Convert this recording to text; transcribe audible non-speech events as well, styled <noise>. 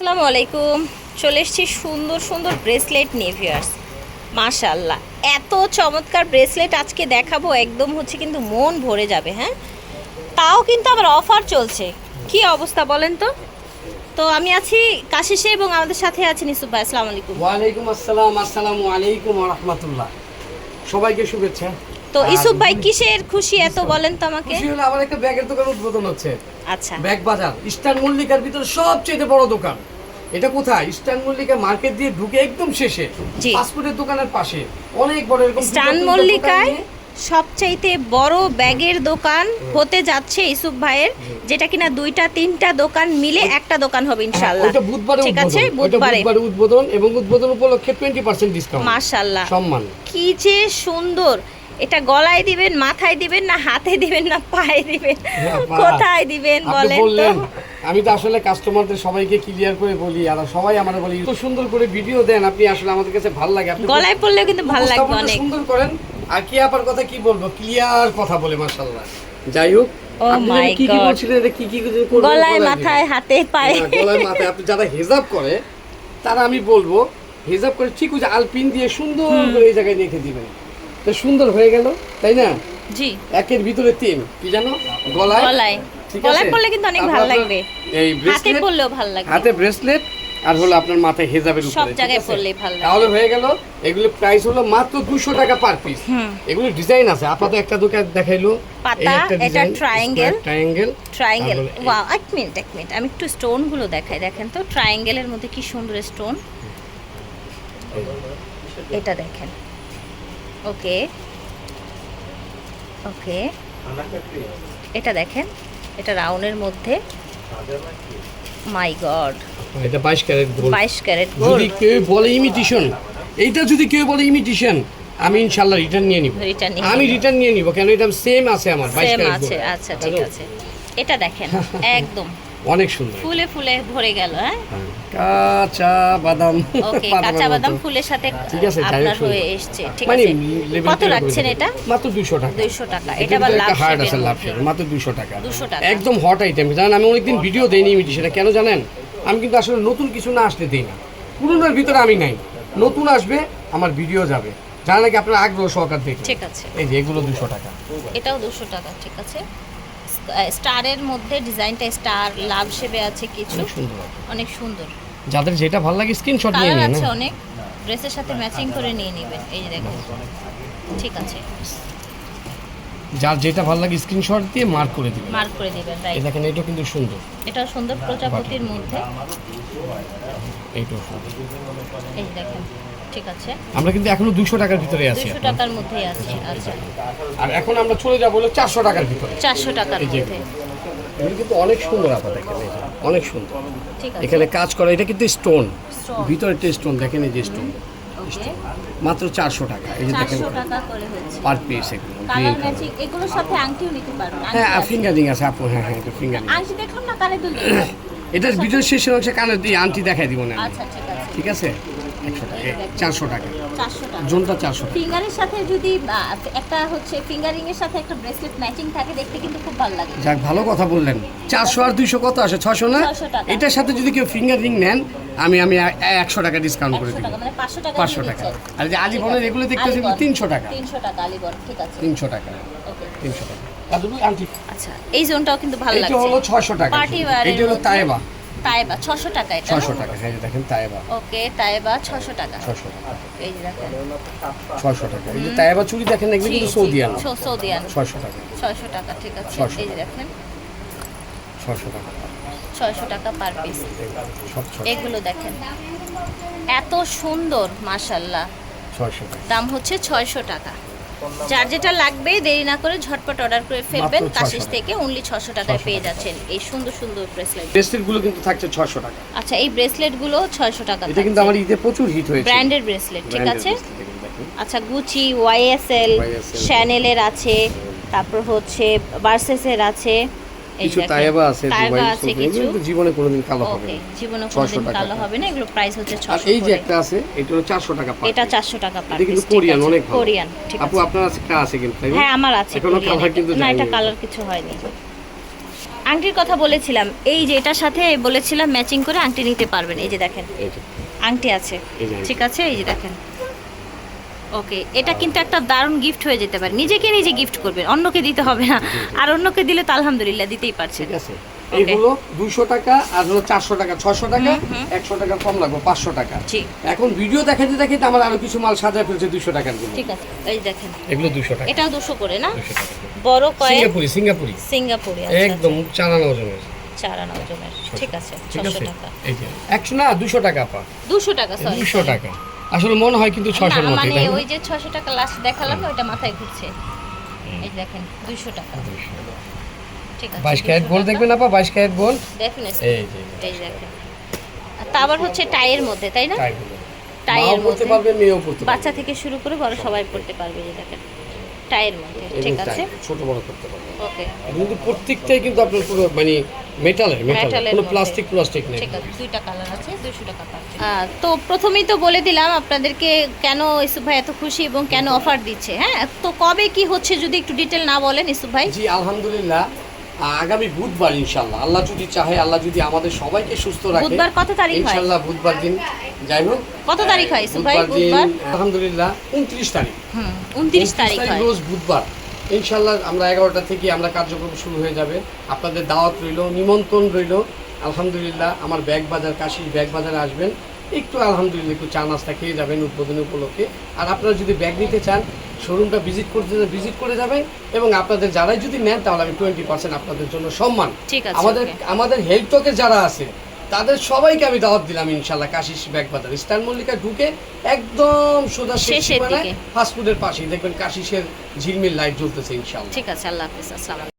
আসসালামু আলাইকুম। চলে এসেছি সুন্দর সুন্দর ব্রেসলেট নিয়ে ভিউয়ার্স মাশাল্লাহ এত চমৎকার ব্রেসলেট আজকে দেখাবো, একদম হচ্ছে কিন্তু মন ভরে যাবে হ্যাঁ? তাও কিন্তু আবার অফার চলছে। কি অবস্থা বলেন তো? তো আমি আছি কাশিসে এবং আমাদের সাথে আছেন ইসুফ ভাই, আসসালামু আলাইকুম। ওয়ালাইকুম আসসালাম, আসসালামু আলাইকুম রহমতুল্লাহ। সবাইকে শুভেচ্ছা। তো ইসুফ ভাই কিসের খুশি এত বলেন তো আমাকে? খুশি হলো আমার একটা ব্যাগের দোকান উদ্বোধন হচ্ছে। আচ্ছা। ব্যাগ বাজার ইস্টার্ন মল্লিকার ভিতরে সবচেয়ে বড় দোকান। এটা কোথায়? ইস্টার্ন মল্লিকা মার্কেট দিয়ে ঢুকে একদম শেষে। পাসপোর্টের দোকানের পাশে। অনেক বড় এরকম স্টান মল্লিকায় সবচাইতে বড় ব্যাগের দোকান হতে যাচ্ছে ইসুফ ভাইয়ের যেটা কিনা দুইটা তিনটা দোকান মিলে একটা দোকান হবে ইনশাআল্লাহ। ওইটা বুধবারে ঠিক আছে বুধবারে। উদ্বোধন এবং উদ্বোধন উপলক্ষে টোয়েন্টি পার্সেন্ট ডিসকাউন্ট মাশাআল্লাহ। সম্মান। কি যে সুন্দর। এটা গলায় দিবেন মাথায় দিবেন না হাতে দিবেন না পায়ে দিবেন? হ্যাঁ। কোথায় দিবেন বলেন তো? আমি তো আসলে কাস্টমারদের সবাইকে ক্লিয়ার করে বলি আর সবাই আমার বলি এত সুন্দর করে ভিডিও দেন আপনি আসলে আমাদের কাছে ভালো লাগে। আপনি গলায় পড়লেও কিন্তু ভালো উপস্থাপনটা অনেক। সুন্দর করেন আর কি আপার কথা কি বলব? ক্লিয়ার কথা বলে মাশাআল্লাহ। যাই হোক Oh গলায় মাথায় হাতে পায়ে। হ্যাঁ, গলায় মাথায়। আপনি যারা হেজাব করে তারা আমি বলব হেজাব করে ঠিক ওই যে আলপিন দিয়ে সুন্দর করে এই জায়গায় রেখে দিবেন। তো সুন্দর হয়ে গেল তাই না? জি। একের ভিতরে তিন কি জানো? গলায়। গলায়। গলায়? পড়লে কিন্তু অনেক ভালো লাগবে। এই হাতে পড়লেও ভালো লাগবে। হাতে ব্রেসলেট আর হলো আপনার মাথায় হেজাবের উপরে সব জায়গায়? পরলেই ভালো লাগবে। তাহলে হয়ে গেল এগুলো প্রাইস হলো মাত্র 200 টাকা পার পিস হুম। এগুলো ডিজাইন আছে। আপাতত একটা দোকান দেখাইলো। পাতা, এটা triangle। ট্রায়াঙ্গেল ট্রায়াঙ্গেল ওয়াও এক মিনিট এক মিনিট আমি একটু স্টোনগুলো দেখাই দেখেন তো। ট্রায়াঙ্গেলের মধ্যে কি সুন্দর স্টোন এটা দেখেন। ওকে। ওকে। এটা দেখেন এটা রাউনের মধ্যে। My god. এটা 22 ক্যারেট গোল্ড। বাইশ ক্যারেট যদি কেউ বলে ইমিটেশন এইটা যদি কেউ বলে ইমিটেশন আমি ইনশাআল্লাহ রিটার্ন নিয়ে নিব। Return আমি রিটার্ন নিয়ে নিব কেন এটা সেম আছে আমার 22 ক্যারেট আছে আচ্ছা ঠিক আছে। এটা দেখেন <laughs> একদম। অনেক সুন্দর। ফুলে ফুলে ভরে গেল হ্যাঁ। কাঁচা বাদাম ওকে কাঁচা বাদাম ফুলের সাথে ঠিক আছে, আপনার হয়ে এসছে ঠিক মানে আছে। কত রাখছেন এটা? মাত্র 200 টাকা। 200 টাকা এটা আবার লাভ হার্ড আছে লাভ। মাত্র 200 টাকা। 200 টাকা। একদম হট আইটেম জানেন আমি অনেকদিন ভিডিও দেইনি ইমিটেশন কেন জানেন? আমি কিন্তু আসলে নতুন কিছু না আসলে দেই না। পুরনোর ভিতরে আমি নাই। নতুন আসবে আমার ভিডিও যাবে। জানা নাকি আপনার আগ্রহ সহকার দেখে ঠিক আছে। এই যে এগুলো 200 টাকা। এটাও দুশো টাকা ঠিক আছে। স্টারের মধ্যে ডিজাইনটা স্টার লাভ শেপে আছে কিছু। অনেক সুন্দর অনেক সুন্দর। যাদের যেটা ভালো লাগে স্ক্রিনশট নিয়ে নিন আছে হ্যাঁ। অনেক। ড্রেসের সাথে ম্যাচিং করে নিয়ে নেবেন। এই যে দেখেন। ঠিক আছে। যার যেটা ভালো লাগে স্ক্রিনশট দিয়ে মার্ক করে দিবেন। মার্ক করে দিবেন এই রাইট দেখেন এটা কিন্তু সুন্দর। এটা সুন্দর প্রজাপতির মধ্যে। এইটাও সুন্দর। এই দেখেন। ঠিক আছে। আমরা কিন্তু এখনও 200 টাকার ভিতরে আছি দুশো টাকার মধ্যেই আছে আচ্ছা। আর এখন আমরা চলে যাব হলো 400 টাকার ভিতরে। চারশো টাকার মধ্যে। এগুলো কিন্তু অনেক সুন্দর আপা দেখেন অনেক সুন্দর। এখানে কাজ করা এটা কিন্তু স্টোন। ভিতরে স্টোন দেখেন এই যে স্টোন। মাত্র চারশো টাকা এই যে দেখেন। চারশো টাকা করে হচ্ছে। পার পিস এগুলো এগুলোর সাথে আংটিও নিতে পারবেন হ্যাঁ। ফিঙ্গারিং আছে। আপু হ্যাঁ হ্যাঁ ফিঙ্গারিং আংটি দেখলাম না কানে দুল <clears throat> এটার ভিডিও শেষের অংশে কানে দিয়ে আন্টি দেখাই দিব না আচ্ছা ঠিক আছে। ঠিক আছে? একশো টাকা চারশো টাকা। চারশো টাকা। জোনটা চারশো ফিঙ্গারের সাথে যদি একটা হচ্ছে ফিঙ্গারিং এর সাথে একটা ব্রেসলেট ম্যাচিং থাকে দেখতে কিন্তু খুব ভালো লাগে। যাক ভালো কথা বললেন। চারশো আর দুইশো কত আসে? ছশো না? এটার সাথে যদি কেউ ফিঙ্গার রিং নেন আমি আমি একশো টাকা ডিসকাউন্ট করে টাকা মানে পাঁচশো টাকা আর যে আলিবনের এগুলো দেখতেছি আলিবন। তিনশো টাকা। তিনশো টাকা আলিবন ঠিক আছে। তিনশো টাকা। তিনশো টাকা। আচ্ছা এই জোনটাও কিন্তু ভালো এটা হলো ছশো টাকা। Party এটা হলো। তায়েবা তাইবা ছশো টাকা এটা ছশো টাকা হ্যাঁ এই দেখেন তায়েবা ওকে তাইবা ছশো টাকা। ছশো টাকা। এই যে দেখেন। ছশো টাকা। এই যে তায়েবা চুড়ি দেখেন এগুলো কিন্তু সৌদিয়ান সৌদিয়ান ছশো টাকা। ছয়শো টাকা ঠিক আছে। 600 এই যে দেখেন। ছশো টাকা। ছয়শো টাকা পার পিস। এগুলো দেখেন। এত সুন্দর মাশাল্লাহ। ছয়শো টাকা। দাম হচ্ছে ছয়শো টাকা। যার যেটা লাগবে দেরি না করে ঝটপট অর্ডার করে ফেলবেন। মাত্র 600 কাশিস থেকে অনলি ছশো টাকায় পেয়ে যাচ্ছেন এই সুন্দর সুন্দর ব্রেসলেট ব্রেসলেটগুলো কিন্তু থাকছে ছশো টাকা। আচ্ছা এই ব্রেসলেটগুলো ছয়শো টাকা এটা কিন্তু আমার ঈদে প্রচুর হিট হয়েছে। ব্র্যান্ডেড ব্রেসলেট ঠিক আছে। আচ্ছা গুচি ওয়াইএসএল শ্যানেলের আছে তারপর হচ্ছে বার্সেসের আছে। কিছু তায়েবা আছে তায়েবা দুবাই আছে কিছু। জীবনে কোনোদিন কালো হবে না। জীবনে কোনোদিন কালো হবে না এগুলো প্রাইস হচ্ছে আর ছশো এই যে একটা আছে এটা হলো চারশো টাকা পার এটা piece। চারশো টাকা পার কিন্তু কোরিয়ান অনেক ভালো। কোরিয়ান ঠিক আপু আছে। আপনার আছে একটা আছে কিন্তু হ্যাঁ আমার আছে এখনও কালার কিন্তু না এটা। কালার কিছু হয়নি। আংটির কথা বলেছিলাম এই যে এটার সাথে বলেছিলাম ম্যাচিং করে আংটি নিতে পারবেন এই যে দেখেন। আংটি আছে। ঠিক আছে এই যে দেখেন। ওকে এটা কিন্তু একটা দারুণ গিফট হয়ে যেতে পারে। নিজেকে নিজে গিফট করবেন অন্যকে দিতে হবে না। আর অন্যকে দিলে তো আলহামদুলিল্লাহ দিতেই পারছেন। ঠিক আছে। এইগুলো দুইশো টাকা আর হলো চারশো টাকা ছশো টাকা। একশো টাকা কম লাগবে পাঁচশো টাকা। এখন ভিডিও দেখাতে দেখাতে আমার আরও কিছু মাল সাজা ফেলছে দুইশো টাকারগুলো ঠিক আছে এই দেখেন। এগুলো দুশো টাকা। এটাও দুশো করে না? বড় কয়েক সিঙ্গাপুরি সিঙ্গাপুরি। সিঙ্গাপুরি একদম চালানো ওজনের। চার আনা ওজনের ঠিক আছে ঠিক ছশো টাকা। একশো না দুশো টাকা পা দুশো টাকা দুশো টাকা। আসলে মনে হয় কিন্তু ছশোর মধ্যে মানে ওই যে ছশো টাকা লাস্ট দেখালাম ওইটা মাথায় ঘুরছে। এই দেখেন দুইশো টাকা। ঠিক আছে বাইশ ক্যারেট গোল্ড দেখবেন আপা? বাইশ ক্যারেট গোল্ড? এই দেখেন। আর তা আবার হচ্ছে টাইয়ের মধ্যে তাই না? টাইয়ের মধ্যে। বাচ্চা থেকে শুরু করে বড় সবাই পড়তে পারবে এই দেখেন। টাইয়ের মধ্যে ঠিক আছে? ছোট বড় করতে পারবে। ওকে। কিন্তু প্রত্যেকটাই কিন্তু আপনার পুরো মানে মেটালের মেটাল কোনো প্লাস্টিক প্লাস্টিক নেই। ঠিক আছে দুইটা কালার আছে দুইশো টাকা পার তো প্রথমেই তো বলে দিলাম আপনাদেরকে কেন ইসুফ ভাই এত খুশি এবং কেন অফার দিচ্ছে হ্যাঁ? তো কবে কি হচ্ছে যদি একটু ডিটেল না বলেন ইসুফ ভাই? জি আলহামদুলিল্লাহ। আগামী বুধবার ইনশাল্লাহ আল্লাহ যদি চাহে আল্লাহ যদি আমাদের সবাইকে সুস্থ রাখে বুধবার কত তারিখ হয়? ইনশাল্লাহ বুধবার দিন। যাই হোক কত তারিখ হয় ভাই? বুধবার আলহামদুলিল্লাহ উনত্রিশ তারিখ। হুম উনত্রিশ তারিখ হয়। রোজ বুধবার। ইনশাল্লাহ আমরা এগারোটা থেকে আমরা কার্যক্রম শুরু হয়ে যাবে। আপনাদের দাওয়াত রইল নিমন্ত্রণ রইল। আলহামদুলিল্লাহ আমার ব্যাগ বাজার কাশির ব্যাগ বাজারে আসবেন। একটু আলহামদুলিল্লাহ একটু চা নাস্তা খেয়ে যাবেন উদ্বোধনী উপলক্ষে। আর আপনারা যদি ব্যাগ নিতে চান শোরুমটা ভিজিট করতে ভিজিট করে যাবেন। এবং আপনাদের যারাই যদি নেন তাহলে আমি টোয়েন্টি পার্সেন্ট আপনাদের জন্য সম্মান। ঠিক আছে, আমাদের আমাদের হেলথ টকে যারা আছে তাদের সবাইকে আমি দাওয়াত দিলাম ইনশাল্লাহ কাশিস ব্যাগ বাজার। ইস্তান মল্লিকা ঢুকে একদম সোজা শেষ। ফাস্টফুডের পাশেই। দেখবেন কাশিসের ঝিলমিল লাইট জ্বলতেছে ইনশাল্লাহ ঠিক আছে আল্লাহ হাফিজ আসসালাম